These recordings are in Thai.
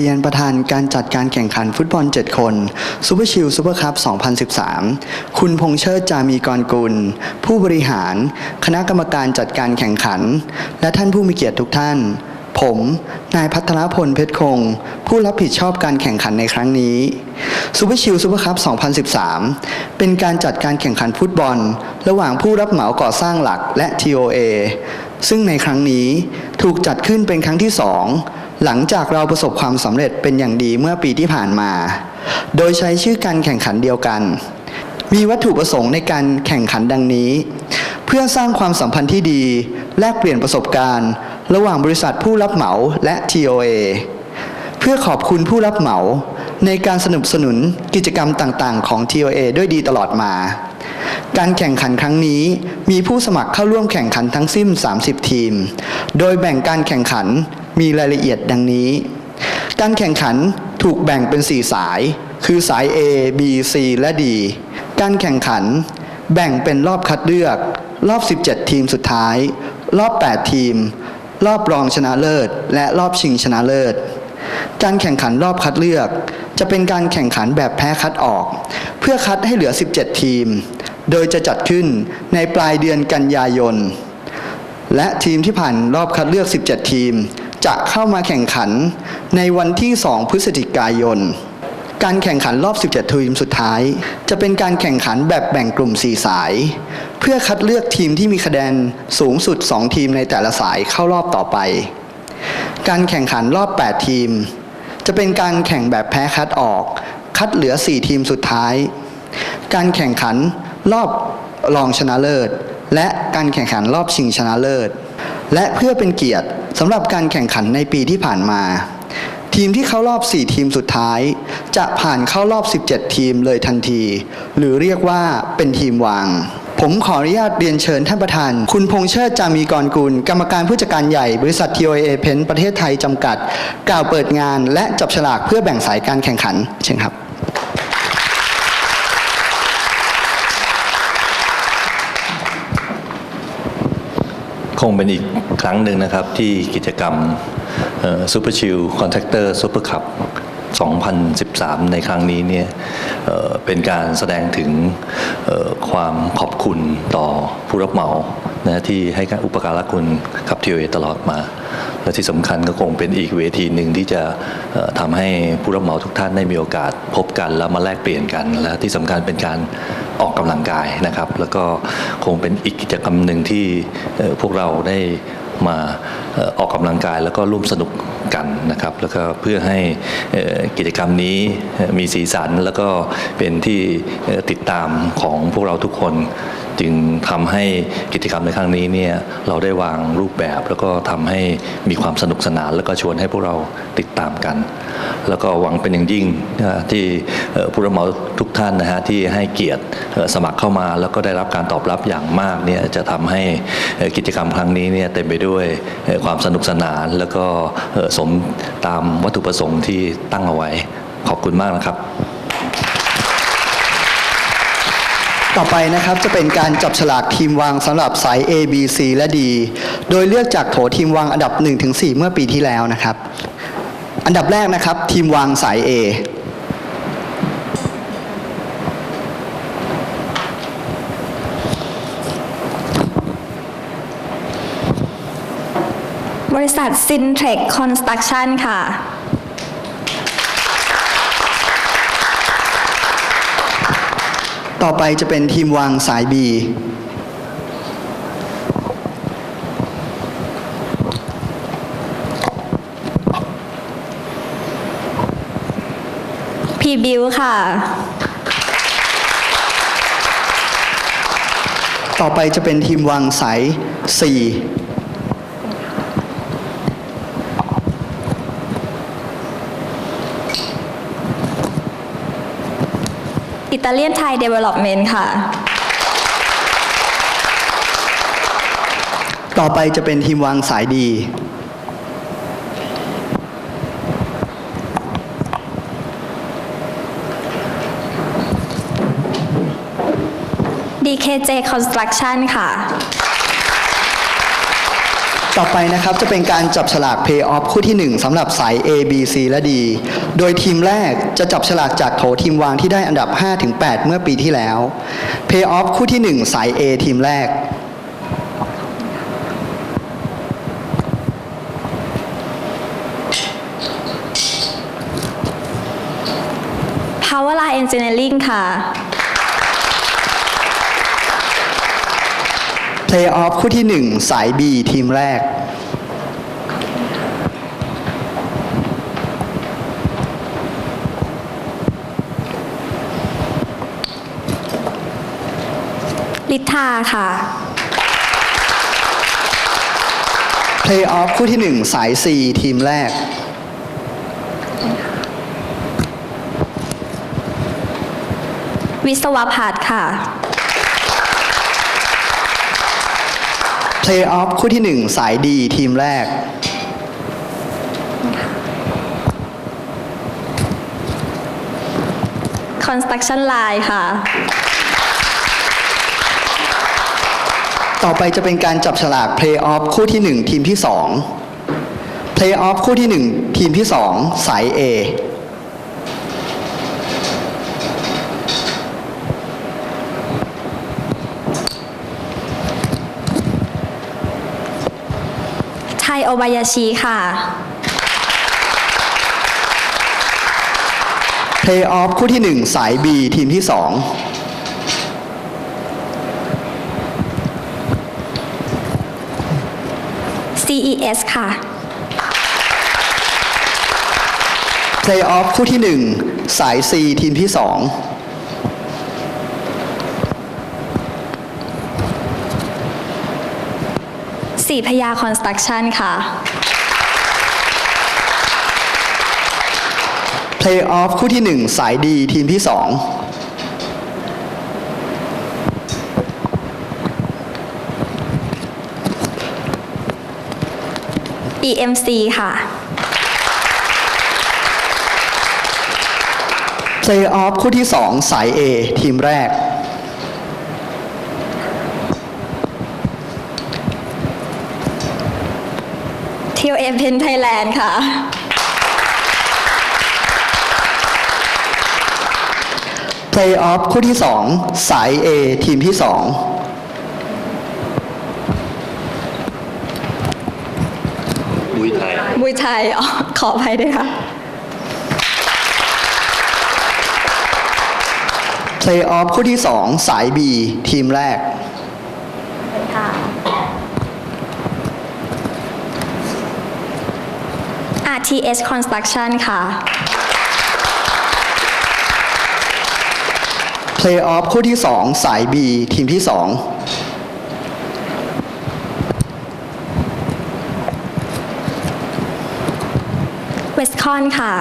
เรียนประธานการจัดการแข่งขันฟุตบอล 7 คนซูเปอร์ชิลซูเปอร์คัพ 2013 คุณพงษ์เชิดจามีกรกุล ผู้บริหาร คณะกรรมการจัดการแข่งขัน และท่านผู้มีเกียรติทุกท่าน ผม นายพัทรพลเพชรคง ผู้รับผิดชอบการแข่งขันในครั้งนี้ซูเปอร์ชิลซูเปอร์คัพ 2013 เป็นการจัดการแข่งขันฟุตบอล ระหว่างผู้รับเหมาก่อสร้างหลักและ TOA ซึ่งในครั้งนี้ถูกจัดขึ้นเป็นครั้งที่สอง หลังจากเราประสบความสำเร็จเป็นอย่างดีเมื่อปีที่ผ่านมา โดยใช้ชื่อการแข่งขันเดียวกัน มีวัตถุประสงค์ในการแข่งขันดังนี้ เพื่อสร้างความสัมพันธ์ที่ดี แลกเปลี่ยนประสบการณ์ ระหว่างบริษัทผู้รับเหมาและ TOA เพื่อขอบคุณผู้รับเหมา ในการสนับสนุนกิจกรรมต่างๆ ของ TOA ด้วยดีตลอดมา การแข่งขันครั้งนี้มีผู้สมัครเข้าร่วมแข่งขันทั้งสิ้น 30 ทีม โดยแบ่งการแข่งขัน มีรายละเอียดดังนี้ การแข่งขันถูกแบ่งเป็น 4 สาย คือสาย A B C และ D การแข่งขันแบ่งเป็นรอบคัดเลือก รอบ 17 ทีมสุดท้าย รอบ 8 ทีม รอบรองชนะเลิศ และรอบชิงชนะเลิศ การแข่งขันรอบคัดเลือก จะเป็นการแข่งขันแบบแพ้คัดออก เพื่อคัดให้เหลือ 17 ทีม โดยจะจัดขึ้นในปลายเดือนกันยายน และทีมที่ผ่านรอบคัดเลือก 17 ทีม จะเข้ามาแข่งขันในวันที่ 2 พฤศจิกายน การแข่งขันรอบ 17 ทีมสุดท้าย จะเป็นการแข่งขันแบบแบ่งกลุ่ม 4 สาย เพื่อคัดเลือกทีมที่มีคะแนนสูงสุด 2 ทีมในแต่ละสายเข้ารอบต่อไป การแข่งขันรอบ 8 ทีม จะเป็นการแข่งแบบแพ้คัดออก คัดเหลือ 4 ทีมสุดท้าย การแข่งขันรอบรองชนะเลิศ และการแข่งขันรอบชิงชนะเลิศ และเพื่อเป็นเกียรติสำหรับการแข่งขันในปีที่ผ่านมา ทีมที่เข้ารอบ 4 ทีมสุดท้าย จะผ่านเข้ารอบ 17 ทีมเลยทันที หรือเรียกว่าเป็นทีมวาง ผมขออนุญาตเรียนเชิญท่านประธาน คุณพงเชิดจามีกรกุล กรรมการผู้จัดการใหญ่บริษัท TOA Pen ประเทศไทยจำกัด กล่าวเปิดงานและจับฉลากเพื่อแบ่งสายการแข่งขัน เชิญครับ คงเป็นอีกครั้งหนึ่งนะครับที่กิจกรรมซูเปอร์ชิลคอนแทคเตอร์ซูเปอร์คัพ2013 ในครั้งนี้เนี่ยเป็นการแสดงถึงความขอบคุณต่อผู้รับเหมานะที่ให้การอุปการะคุณกับทีโอตลอดมา และที่สำคัญก็คงเป็นอีกเวทีหนึ่งที่จะทำให้ผู้รับเหมาทุกท่านได้มีโอกาสพบกันแล้วมาแลกเปลี่ยนกัน และที่สำคัญเป็นการ ออกกำลังกายนะครับ แล้วก็คงเป็นอีกกิจกรรมหนึ่งที่พวกเราได้มาออกกกำลังกายแล้วก็ร่วมสนุกกันนะครับ แล้วก็เพื่อให้กิจกรรมนี้มีสีสัน แล้วก็เป็นที่ติดตามของพวกเราทุกคนจึงทำให้กิจกรรมในครั้งนี้เนี่ยเราได้วางรูปแบบแล้วก็ทำให้มีความสนุกสนาน แล้วก็ชวนให้พวกเราติดตามกัน แล้วก็หวังเป็นอย่างยิ่งที่ผู้รับเหมาทุกท่านนะฮะที่ให้เกียรติสมัครเข้ามา แล้วก็ได้รับการตอบรับอย่างมากเนี่ยจะทำให้กิจกรรมครั้งนี้เนี่ยเต็มไปด้วยความสนุกสนาน แล้วก็สมตามวัตถุประสงค์ที่ตั้งเอาไว้ขอบคุณมากนะครับ ต่อไปนะครับจะเป็นการจับฉลากทีมวางสำหรับสาย A B C และ D โดยเลือกจากโถทีมวางอันดับ 1-4 เมื่อปีที่แล้วนะครับ อันดับแรกนะครับทีมวางสาย A บริษัทซินเทคคอนสตรักชั่นค่ะ ต่อไปจะเป็นทีมวางสายบีพี่บิวค่ะ ต่อไปจะเป็นทีมวางสายสี่ Italian Thai Development ค่ะ ต่อไปจะเป็นทีมวางสายดี DKJ Construction ค่ะ ต่อไปนะครับจะเป็นการจับฉลาก Pay Off คู่ที่ 1สำหรับสาย A B C และ D โดยทีมแรกจะจับฉลากจากโถทีมวางที่ได้อันดับ 5-8 เมื่อปีที่แล้ว Pay Off คู่ที่ 1 สาย A ทีมแรก Powerline Engineering ค่ะ Play Off คู่ที่1สาย B ทีมแรก ลิทาค่ะ Play Off คู่ที่1สาย C ทีมแรก วิศวพัฒน์ค่ะ Play Off คู่ที่1สาย D ทีมแรก Construction Line ค่ะ ต่อไปจะเป็นการจับฉลาก Play Off คู่ที่1ทีมที่2 Play Off คู่ที่1ทีมที่2สาย A โอบายาชิค่ะ Play Off คู่ที่ 1 สาย B ทีมที่2 CES ค่ะ Play Off คู่ที่ 1 สาย C ทีมที่ 2 สี่พยา Construction ค่ะ Play Off คู่ที่ 1 สาย D ทีมที่2 EMC ค่ะ Play Off คู่ที่ 2 สาย A ทีมแรก TOM Pen Thailand ค่ะ Play Off คู่ที่ 2 สาย A ทีมที่ 2 บุยไทย บุยไทยอ๋อขออภัยด้วยค่ะ Play Off คู่ที่ 2 สาย B ทีมแรก RTS Construction ค่ะ Play Off คู่ที่ 2 สาย B ทีมที่2 Westcon ค่ะ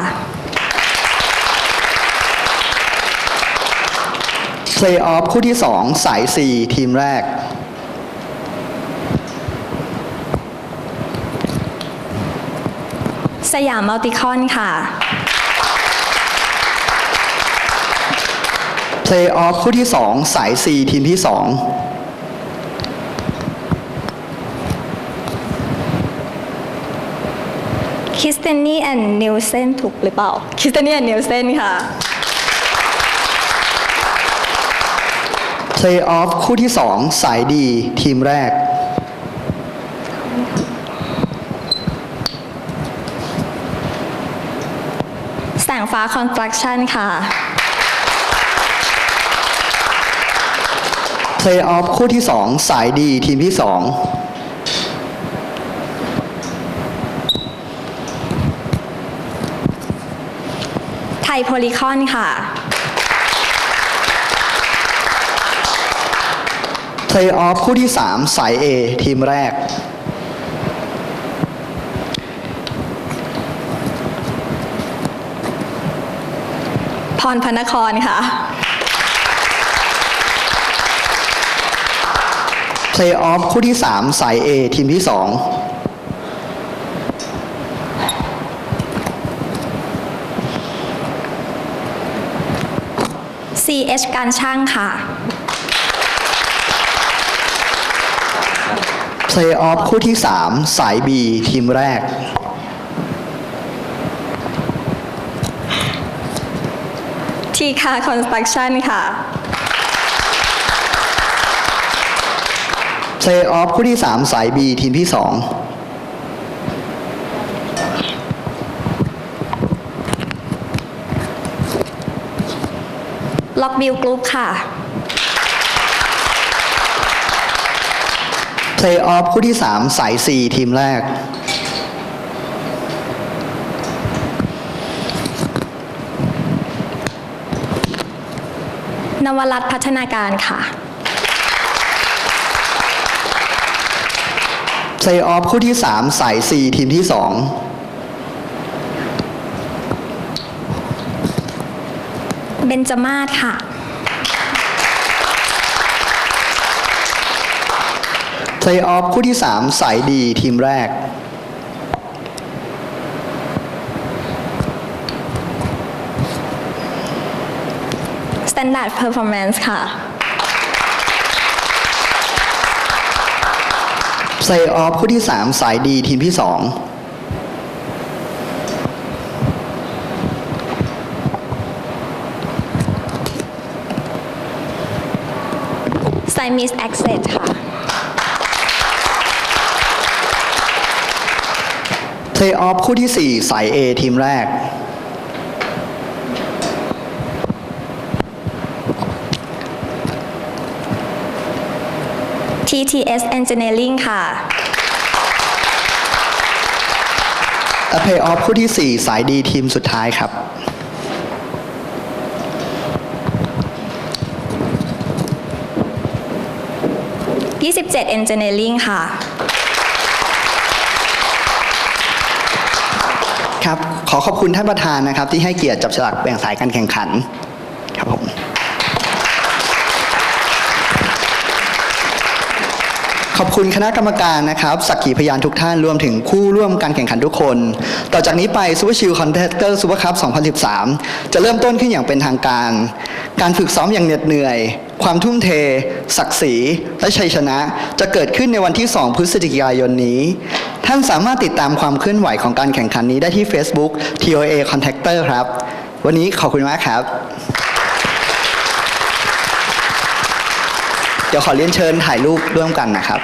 Play Off คู่ที่ 2 สาย C ทีมแรก สยามมัลติคอนค่ะ Play Off คู่ที่ 2 สาย C ทีมที่2 k i s t e n y and Nielsen ถูกหรือเปล่า k i s t e n y and Nielsen ค่ะ Play Off คู่ที่ 2 สาย D ทีมแรก แสงฟ้า Construction ค่ะ Play Off คู่ที่ 2 สาย D ทีมที่ 2ไทยโพลิคอนค่ะ Play Off คู่ที่ 3 สาย A ทีมแรก รพนครค่ะ Play Off คู่ที่ 3 สาย A ทีมที่2 CH การช่างค่ะ Play Off คู่ที่ 3 สาย B ทีมแรก ทีคาคอนสตรักชั่นค่ะ Play Off คู่ที่ 3 สาย B ทีมที่ล็อกบิลกรุ๊ปค่ะ2 Play Off คู่ที่ 3 สาย C ทีมแรก นวรัตน์พัฒนาการค่ะ Play Off คู่ที่ 3 สาย C ทีมที่เบนจมาศค่ะ2 Play Off คู่ที่ 3 สาย D ทีมแรก Standard Performance ค่ะ Play Off คู่ที่ 3 สาย D ทีมที่ s i m i s Access ค่ะ2 Play Off คู่ที่ 4 สาย A ทีมแรก TTS Engineering ค่ะและ Play Off คู่ที่ 4 สาย D ทีมสุดท้ายครับ 27 Engineering ค่ะ ครับ ขอขอบคุณท่านประธานนะครับ ที่ให้เกียรติจับฉลากแบ่งสายการแข่งขัน ครับผม ขอบคุณคณะกรรมการนะครับ สักขีพยานทุกท่านรวมถึงผู้ร่วมการแข่งขันทุกคน ต่อจากนี้ไปซูเปอร์ชิลคอนเทสเตอร์ซูเปอร์คัพ2013 จะเริ่มต้นขึ้นอย่างเป็นทางการ การฝึกซ้อมอย่างเหน็ดเหนื่อย ความทุ่มเท ศักดิ์ศรี และชัยชนะจะเกิดขึ้นในวันที่ 2 พฤศจิกายนนี้ ท่านสามารถติดตามความเคลื่อนไหวของการแข่งขันนี้ได้ที่ Facebook TOA Contactor ครับ วันนี้ขอบคุณมากครับ เดี๋ยวขอเรียนเชิญถ่ายรูปร่วมกันนะครับ